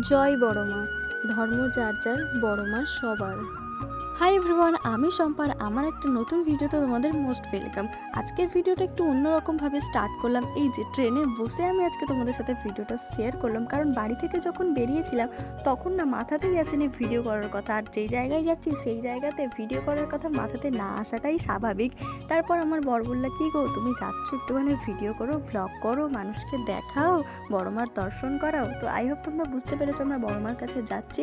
জয় বড়মা ধর্ম যার যার বড়মা সবার। হাই এভরিওয়ান আমি সম্পার আমার একটা নতুন ভিডিওতে তোমাদের মোস্ট ওয়েলকাম আজকের ভিডিওটা একটু অন্যরকমভাবে স্টার্ট করলাম। এই যে ট্রেনে বসে আমি আজকে তোমাদের সাথে ভিডিওটা শেয়ার করলাম। কারণ বাড়ি থেকে যখন বেরিয়েছিলাম, তখন না মাথাতেই আসেনি ভিডিও করার কথা। আর যেই জায়গায় যাচ্ছি, সেই জায়গাতে ভিডিও করার কথা মাথাতে না আসাটাই স্বাভাবিক। তারপর আমার বর বলল, কী গো, তুমি যাচ্ছ একটুখানি ভিডিও করো ব্লগ করো, মানুষকে দেখাও বড়মার দর্শন করাও। তো আই হোপ তোমরা বুঝতে পেরেছ, আমরা বড়মার কাছে যাচ্ছি।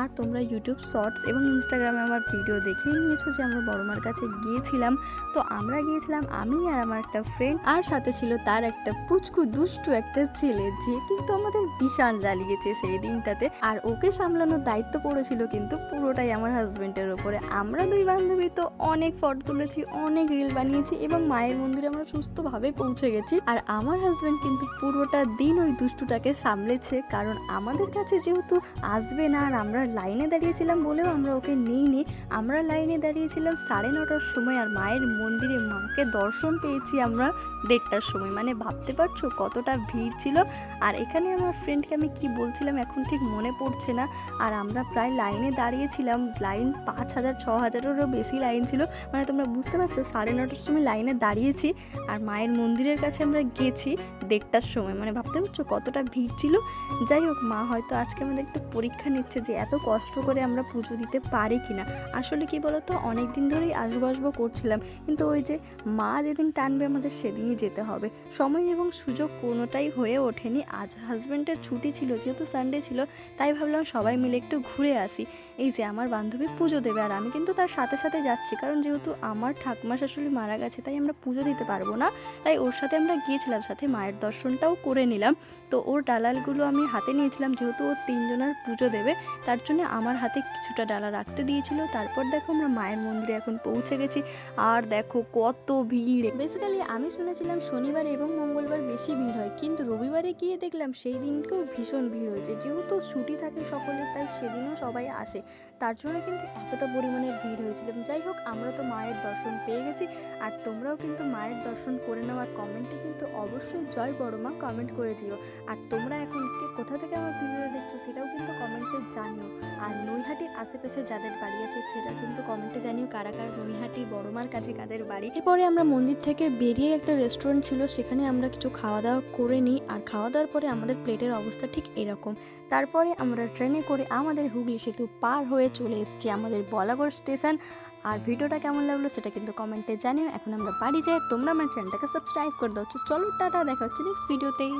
আর তোমরা ইউটিউব শর্টস এবং ইনস্টাগ্রামে আমার ভিডিও দেখেই নিয়েছো যে আমরা বড় মার কাছে গিয়েছিলাম। তো আমরা গিয়েছিলাম আমি আর আমার একটা ফ্রেন্ড আর সাথে ছিল তার একটা পুচকু দুষ্টু একটা ছেলে যে কিন্তু আমাদের বিশাল জ্বালিয়েছে সেই দিনটাতে। আর ওকে সামলানোর দায়িত্ব পড়েছিল কিন্তু পুরোটাই আমার হাজবেন্ডের ওপরে আমরা দুই বান্ধবী তো অনেক ফটো তুলেছি, অনেক রিল বানিয়েছি এবং মায়ের মন্দিরে আমরা সুস্থভাবে পৌঁছে গেছি। আর আমার হাজবেন্ড কিন্তু পুরোটা দিন ওই দুষ্টুটাকে সামলেছে, কারণ আমাদের কাছে যেহেতু আসবে না আর আমরা লাইনে দাঁড়িয়েছিলাম বলেও আমরা ওকে নিইনি। আমরা লাইনে দাঁড়িয়েছিলাম সাড়ে নটার সময় আর মায়ের মন্দিরে মাকে দর্শন পেয়েছি আমরা দেড়টার সময়। মানে ভাবতে পারছ কতটা ভিড় ছিল? আর এখানে আমার ফ্রেন্ডকে আমি কি বলছিলাম এখন ঠিক মনে পড়ছে না। আর আমরা প্রায় লাইনে দাঁড়িয়েছিলাম। লাইন পাঁচ হাজার, ছ হাজারেরও বেশি লাইন ছিল। মানে তোমরা বুঝতে পারছ, সাড়ে নটার সময় লাইনে দাঁড়িয়েছি। আর মায়ের মন্দিরের কাছে আমরা গেছি দেড়টার সময়। মানে ভাবতে পারছ কতটা ভিড় ছিল? যাই হোক, মা হয়তো আজকে আমাদের একটু পরীক্ষা নিচ্ছে যে এত কষ্ট করে আমরা পুজো দিতে পারি কিনা। আসলে কি বলতো অনেক দিন ধরেই আসব আসব করছিলাম। কিন্তু ওই যে মা যেদিন টানবে আমাদের সেদিনই যেতে হবে। সময় এবং সুযোগ কোনোটাই হয়ে ওঠেনি। আজ হাজব্যান্ডের ছুটি ছিল, যেহেতু সানডে ছিল, তাই ভাবলাম সবাই মিলে একটু ঘুরে আসি। এই যে আমার বান্ধবী পুজো দেবে আর আমি কিন্তু তার সাথে সাথে যাচ্ছি, কারণ যেহেতু আমার ঠাকুমা শাশুড়ি মারা গেছে, তাই আমরা পুজো দিতে পারব না। তাই ওর সাথে আমরা গিয়েছিলাম, সাথে মায়ের দর্শনটাও করে নিলাম। তো ওর ডালালগুলো আমি হাতে নিয়েছিলাম, যেহেতু ও তিনজনের পুজো দেবে, তার জন্য আমার হাতে কিছুটা ডালা রাখতে দিয়েছিল। তারপর দেখো আমরা মায়ের মন্দিরে এখন পৌঁছে গেছি। আর দেখো কত ভিড়। বেসিক্যালি আমি শুনেছিলাম শনিবার এবং মঙ্গলবার বেশি ভিড় হয়, কিন্তু রবিবারে গিয়ে দেখলাম সেই দিনকেও ভীষণ ভিড় হয়েছে। যেহেতু ছুটি থাকে সকলের, তাই সেদিনও সবাই আসে। তার জন্য কিন্তু এতটা পরিমাণের ভিড় হয়েছিল। যাই হোক, আমরা তো মায়ের দর্শন পেয়ে গেছি। আর তোমরাও কিন্তু মায়ের দর্শন করে নেওয়ার কমেন্টে কিন্তু অবশ্যই জয় বড় মা কমেন্ট করে দিও। আর তোমরা এখন কোথা থেকে আমার ভিডিও সেটাও কিন্তু কমেন্টে জানিও। আর নৈহাটির আশেপাশে যাদের বাড়ি আছে, সেটা কিন্তু কমেন্টে জানিও কারা কারা নৈহাটি বড়মার কাছে কাদের বাড়ি। এরপরে আমরা মন্দির থেকে বেরিয়ে একটা রেস্টুরেন্ট ছিল, সেখানে আমরা কিছু খাওয়া দাওয়া করে নিই। আর খাওয়া দাওয়ার পরে আমাদের প্লেটের অবস্থা ঠিক এরকম। তারপরে আমরা ট্রেনে করে আমাদের হুগলি সেতু পার হয়ে চলে এসেছি আমাদের বলাগড় স্টেশন আর ভিডিওটা কেমন লাগল সেটা কিন্তু কমেন্টে জানিও। এখন আমরা বাড়ি যাই। তোমরা আমার চ্যানেলটাকে সাবস্ক্রাইব করে দাও। চলো, টাটা, দেখা হচ্ছে নেক্সট ভিডিওতেই